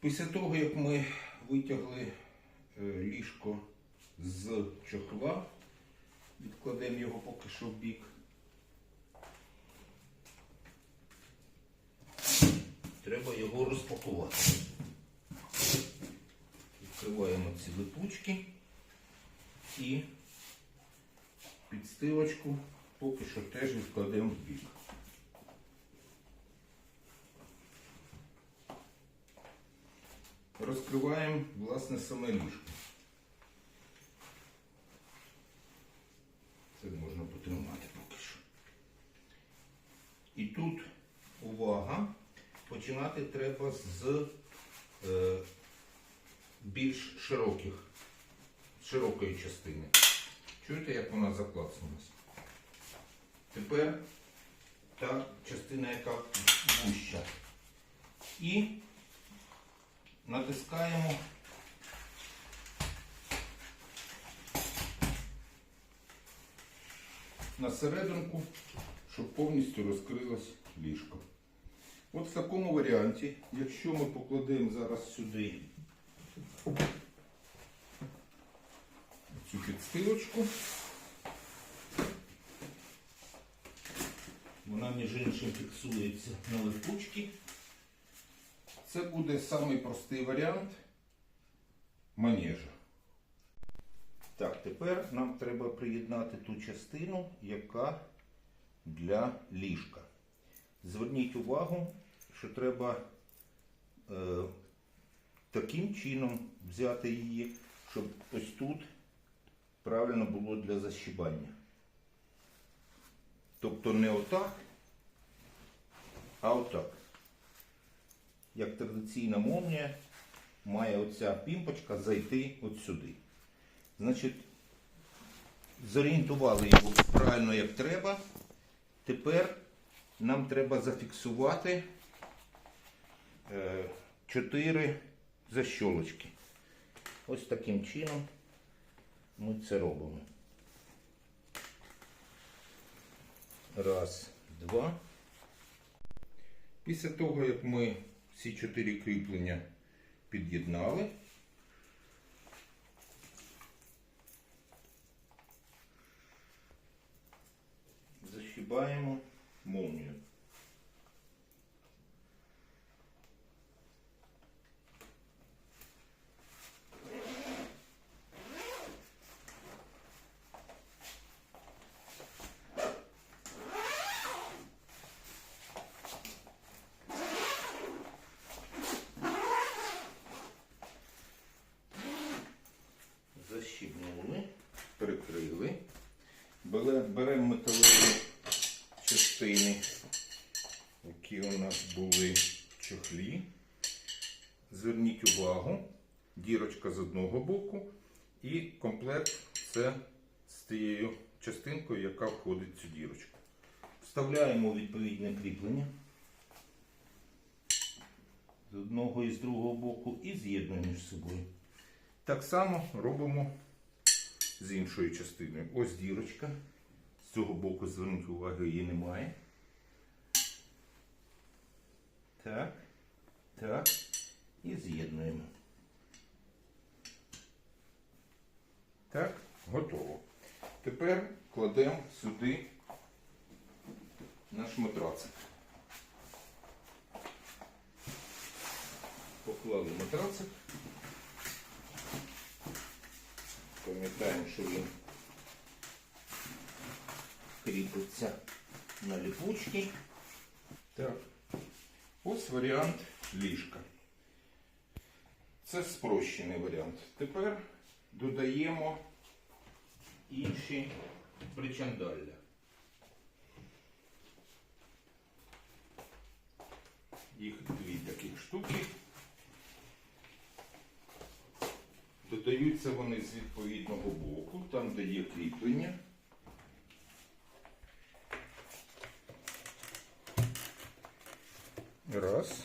Після того, як ми витягли е, ліжко з чохла, відкладемо його поки що в бік. Треба його розпакувати. Відкриваємо ці липучки і підстилочку поки що теж відкладемо в бік. Розкриваємо власне саме ліжко. Це можна потримати поки що. І тут увага. Починати треба з е, більш широких, широкої частини. Чуєте, як вона заклацнулася? Тепер та частина, яка вуща. І натискаємо на серединку, щоб повністю розкрилось ліжко. От в такому варіанті, якщо ми покладемо зараз сюди цю підстилочку, вона між іншим фіксується на липучки. Це буде самий простий варіант манежа. Так, тепер нам треба приєднати ту частину, яка для ліжка. Зверніть увагу, що треба е, таким чином взяти її, щоб ось тут правильно було для защібання. Тобто не отак, а отак. Як традиційна молнія, має оця пімпочка зайти от сюди. Значить, зорієнтували його правильно як треба. Тепер нам треба зафіксувати е, 4 защолочки. Ось таким чином ми це робимо. Раз, два. Після того, як ми всі чотири кріплення під'єднали, защібаємо молнію. Защібнули, прикрили. Беремо металеві частини, які у нас були в чохлі. Зверніть увагу, дірочка з одного боку і комплект це з тією частинкою, яка входить в цю дірочку. Вставляємо відповідне кріплення з одного і з другого боку і з'єднуємо між собою. Так само робимо з іншою частиною. Ось дірочка. З цього боку зверніть увагу, її немає. Так, так. І з'єднуємо. Так, готово. Тепер кладемо сюди наш матрацик. Поклали матрацик. Пам'ятаємо, що він кріпиться на ліпучки. Так. Ось варіант ліжка. Це спрощений варіант. Тепер додаємо інші причандалля. Їх дві таких штуки. Додаються вони з відповідного боку, там де є кріплення. Раз,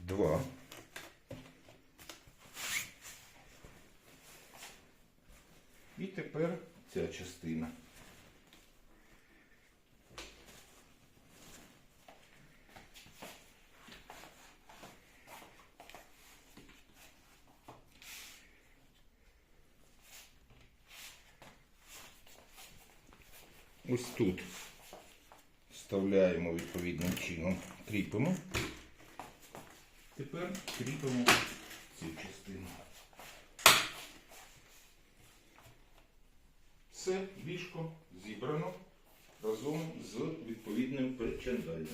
два. І тепер ця частина. Ось тут вставляємо відповідним чином, кріпимо. Тепер кріпимо цю частину. Все, ліжко зібрано разом з відповідним причандалем.